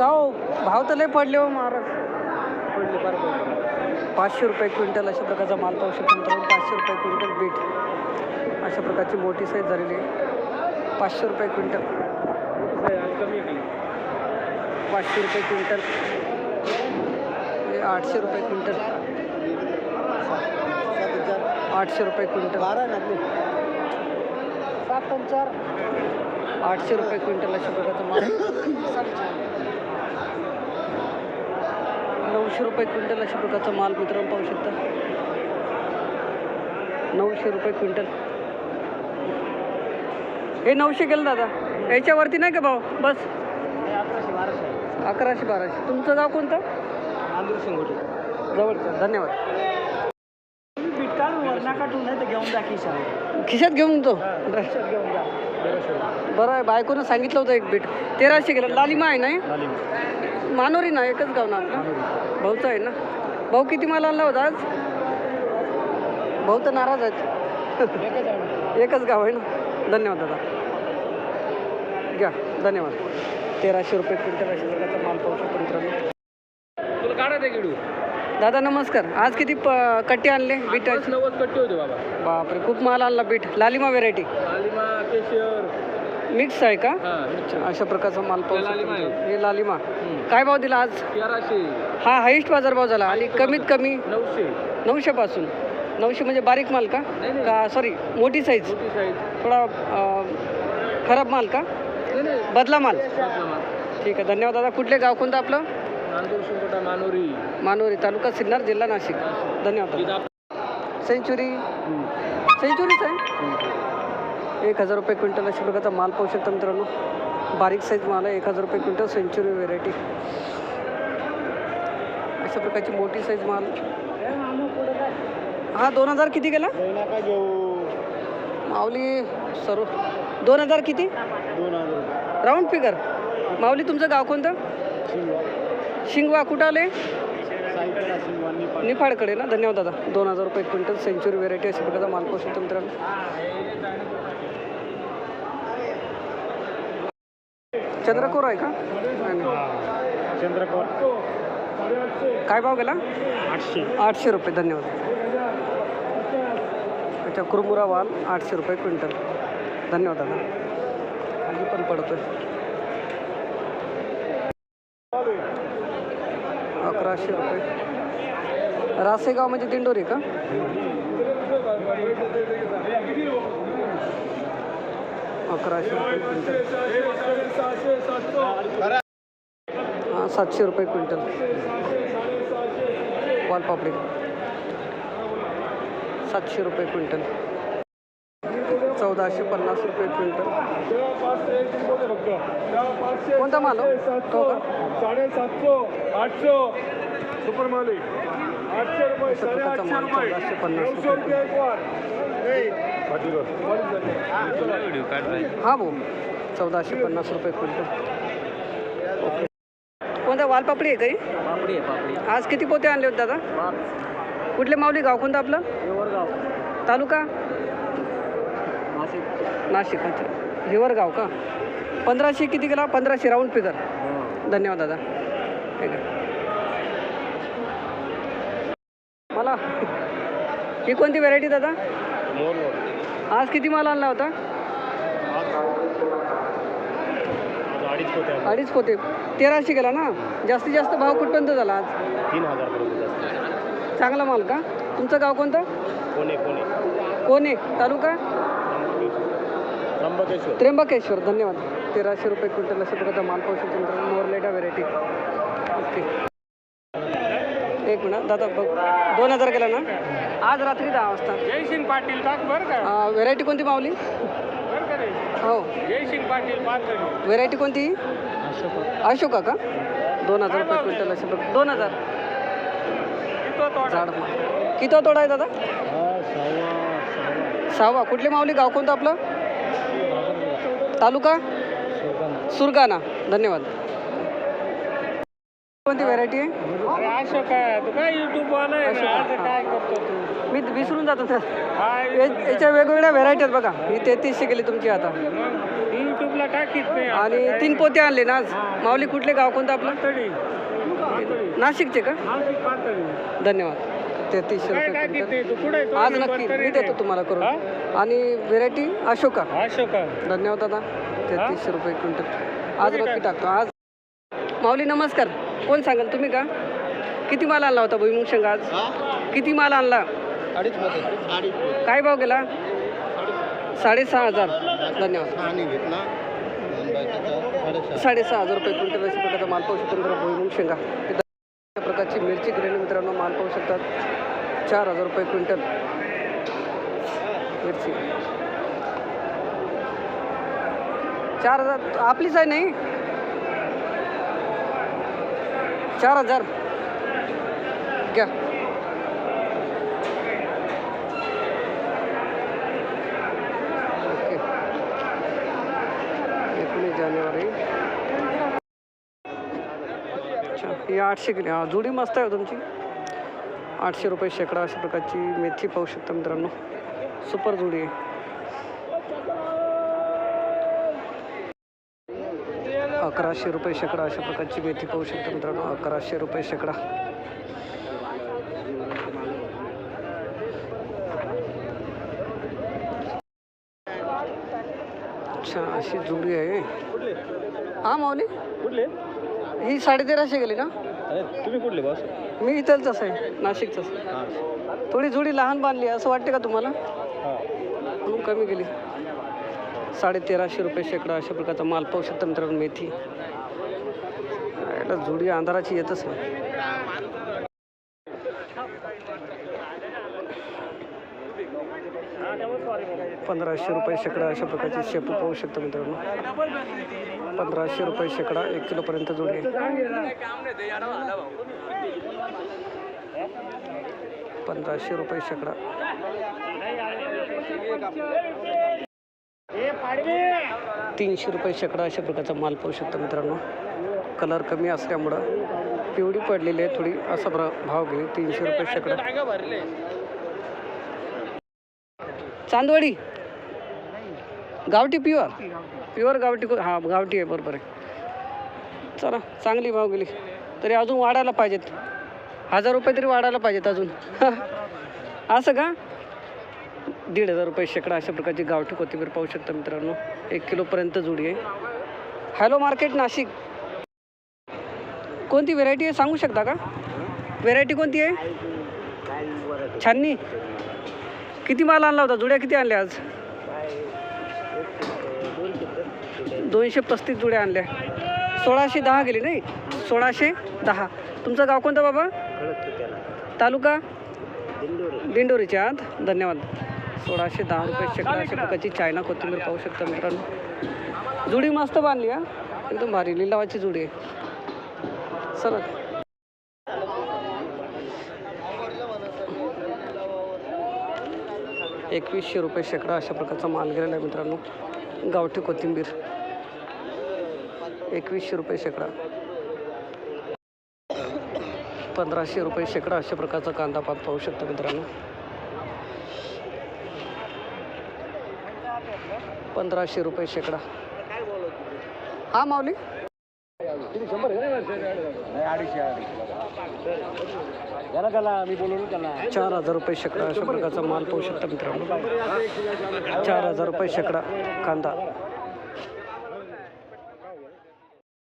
का हो? भाव तर लय पडले हो महाराज. पाचशे रुपये क्विंटल अशा प्रकारचा माल पाहू शकतो मित्रांनो. पाचशे रुपये क्विंटल बीट. अशा प्रकारची मोठी साईज झालेली आहे. पाचशे रुपये क्विंटल. पाचशे रुपये क्विंटल. हे आठशे रुपये क्विंटल. आठशे रुपये क्विंटल. सात आठशे रुपये क्विंटल अशा प्रकारचा माल. नऊशे रुपये क्विंटल अशा प्रकारचा माल मित्रांनो पाहू शकता. नऊशे रुपये क्विंटल. हे नऊशे केलं दादा. याच्यावरती नाही का भाऊ बस. अकराशे बाराशे. तुमचं गाव कोणतं? जवळचं. धन्यवाद. नका ठेवून नाही तर घेऊन जा खिशात घेऊन तो घेऊन जा. बरं आहे बायकोनं सांगितलं होतं एक बीट. तेराशे गेलं. लालिमा आहे नाही मानोरी ना एकच गाव ना भाऊचं आहे ना? भाऊ किती माल आणला होता आज? भाऊ तर नाराज आहेत. एकच गाव आहे ना? धन्यवाद दादा. घ्या धन्यवाद. तेराशे रुपये क्विंटल अशा प्रकारचा माल पाहू शकतो मित्रांनो. तुला काढा ते किडू दादा नमस्कार. आज किती प कट्टे आणले? बीट नव्वद कट्टे होते बाबा. बापरे खूप माल आणला बीट. लालिमा व्हेरायटी लालिमा मिक्स आहे का? हा अशा प्रकारचा माल पाहू हे शकतो लालिमा. हे काय भाव दिला आज? तेराशे. हा हाईस्ट बाजारभाव झाला. आणि कमीत कमी नऊशे. नऊशेपासून नऊशे म्हणजे बारीक माल का? सॉरी मोठी साईज थोडा खराब माल का? बदला माल. ठीक आहे धन्यवाद दादा. कुठले गाव? कोणतं आपलं? मानोरी. मानोरी तालुका सिन्नर जिल्हा नाशिक. धन्यवाद सेंचुरी. सेंचुरीच आहे? एक हजार रुपये क्विंटल अशा प्रकारचा माल पाहू शकता मित्रांनो. बारीक साईज माल आहे एक हजार रुपये क्विंटल सेंचुरी व्हेरायटी अशा प्रकारची मोठी साईज माल. हा दोन हजार किती गेला? माऊली सर्व दोन हजार किती? राऊंड फिगर माऊली तुमचं गाव कोणतं? शिंगवा. कुठं आले? निफाडकडे ना? धन्यवाद दादा. दोन हजार रुपये क्विंटल सेंचुरी व्हेरायटी अशा प्रकारचा माल पाहू शकतो मित्रांनो. चंद्रकोर आहे का? नाही, नाही. चंद्रकोर. काय भाव गेला? आठशे. आठशे रुपये धन्यवाद. अच्छा कुरमुरा वाल आठशे रुपये क्विंटल. धन्यवाद दादा. खाली पण पडतोय. अकराशे रुपये. रासेगाव म्हणजे दिंडोरी का? अकराशे रुपये क्विंटल. हां सातशे रुपये क्विंटल. वालपापडी सातशे रुपये क्विंटल. चौदाशे पन्नास रुपये क्विंटल. कोणता माल हो? तो का? साडेसातशो आठशो. सुपर माली. आठशे रुपये चौदाशे पन्नास रुपये हा भाऊ चौदाशे पन्नास रुपये क्विंटल. ओके. कोणता वालपापडी आहे काही पापडी आहे पापडी. आज किती पोते आणले होते दादा? कुठले माऊली गाव कोणतं आपलं? तालुका? नाशिक. नाशिक अच्छा. हिवरगाव का? पंधराशे किती गेला पंधराशे राऊंड फिगर. धन्यवाद दादा. ठीक आहे मला ही कोणती व्हेरायटी दादा? आज किती माल आणला होता? अडीच पोते तेराशे गेला ना? जास्तीत जास्त भाव कुठपर्यंत झाला आज? तीन हजार चांगला माल का? तुमचं गाव कोणतं? पुणे पुणे कोणे तालुका? त्र्यंबकेश्वर. त्र्यंबकेश्वर. धन्यवाद. तेराशे रुपये क्विंटल अशा प्रकारचा माल पाहू शकतो मोरलेटा व्हेरायटी ओके एक मिनिट दादा बघ. दोन हजार गेला ना? आज रात्री दहा वाजता. जयसिंग पाटील टाक बरं का? व्हेरायटी कोणती मावली बरं का रे? हो. जयसिंग पाटील व्हेरायटी कोणती? अशोका का? दोन हजार रुपये क्विंटल अशा प्रकार दोन हजार. झाड. किती तोडा आहे दादा? सहावा. कुठली माऊली? गाव कोणतं आपलं? तालुका? सुरगाणा. धन्यवाद. कोणती व्हेरायटी आहे? अरे असं काय? तू काय युट्यूब वाला आहे ना? असं काय करतो तू? मी विसरून जातो हा या- याच्या वेगवेगळ्या व्हेरायटी आहेत बघा. ही तेहतीसशे गेली तुमची आता. युट्यूबला टाकीत नाही आणि तीन पोते आणले ना आज. माऊली कुठले गाव कोणतं आपलं? पातळी पातळी नाशिकचे का? पातळी धन्यवाद. तेहतीसशे काय रुपये टाकीत क्विंटल नाही तू कुठे आहे? तो आज नक्की मी. देतो तुम्हाला करून? आणि व्हेरायटी अशोका. अशोका. धन्यवाद दादा. तेहतीसशे रुपये क्विंटल. आज नक्की टाकतो. आज माऊली नमस्कार. कोण सांगाल? तुम्ही का? किती माल आणला होता भुईमुग शेंगा आज? किती माल आणला? काय भाव गेला? साडेसहा हजार. धन्यवाद. साडेसहा. हजार रुपये क्विंटल अशा प्रकारचा माल पाहू शकतो मित्रांनो भुईमुग शेंगा अशा प्रकारची मिरची ग्रेन मित्रांनो माल पाहू शकतात. चार हजार रुपये क्विंटल. मिरची. चार हजार आपलीच आहे नाही? चार हजार. घ्या. ओके. एकोणीस जानेवारी. अच्छा ही आठशे किलो हां जुडी मस्त आहे हो तुमची. आठशे रुपये शेकडा अशा प्रकारची मेथी पाहू शकता मित्रांनो. सुपर जुडी आहे. अकराशे रुपये शेकडा अशा प्रकारची मेथी पाहू शकता मित्रांनो. अकराशे रुपये शेकडा. अच्छा अशी जुडी आहे. हा माऊली? कुठले? ही साडे तेराशे गेली ना? तुम्ही कुठले बॉस मी इथलचंच आहे नाशिकचंच. थोडी जुडी लहान बांधली असं वाटते का तुम्हाला? कमी गेली साडेतेराशे रुपये शेकडा अशा प्रकारचा माल पाहू शकता मित्रांनो मेथी. याला जुडी अंधाराची येतच नाही. पंधराशे रुपये शेकडा अशा प्रकारची शेपू पाहू शकतो मित्रांनो. पंधराशे रुपये शेकडा एक किलोपर्यंत जोडी पंधराशे रुपये शेकडा. तीनशे रुपये शेकडा अशा प्रकारचा माल पाहू शकता मित्रांनो. कलर कमी असल्यामुळं पिवळी पडलेली आहे थोडी असा प्र भाव गेली तीनशे रुपये शेकडा. चांदवडी! गावठी प्युअर प्युअर गावठी. हा गावठी आहे बरोबर आहे. चला चांगली भाव गेली. तरी अजून वाढायला पाहिजेत. हजार रुपये तरी वाढायला पाहिजेत अजून. असं का? दीड हजार रुपये शेकडा अशा प्रकारची गावठी कोथिंबीर पाहू शकता मित्रांनो. एक किलोपर्यंत जुडी आहे. Hello market Nashik. कोणती व्हेरायटी आहे सांगू शकता का? व्हेरायटी कोणती आहे? छाननी. किती माल आणला होता? जुड्या किती आणल्या आज? दोनशे पस्तीस जुड्या आणल्या. सोळाशे दहा गेली नाही? सोळाशे दहा. तुमचं गाव कोणतं बाबा? तालुका? दिंडोरीचे आहात धन्यवाद. सोळाशे दहा रुपये शेकडा अशा प्रकारची चायना कोथिंबीर पाहू शकता मित्रांनो. जुडी मस्त बांधली हा? एकदम भारी लिलावाची जुडी आहे. चला. एकवीसशे रुपये शेकडा अशा प्रकारचा माल गेलेला आहे मित्रांनो. गावठी कोथिंबीर. एकवीसशे रुपये शेकडा. पंधराशे रुपये शेकडा अशा प्रकारचा कांदा पात पाहू शकता मित्रांनो. पंधराशे रुपये शेकडा. हा माऊली? चार हजार रुपये शेकडा अशा प्रकारचा माल पाहू शकता मित्रांनो. चार हजार रुपये शेकडा कांदा.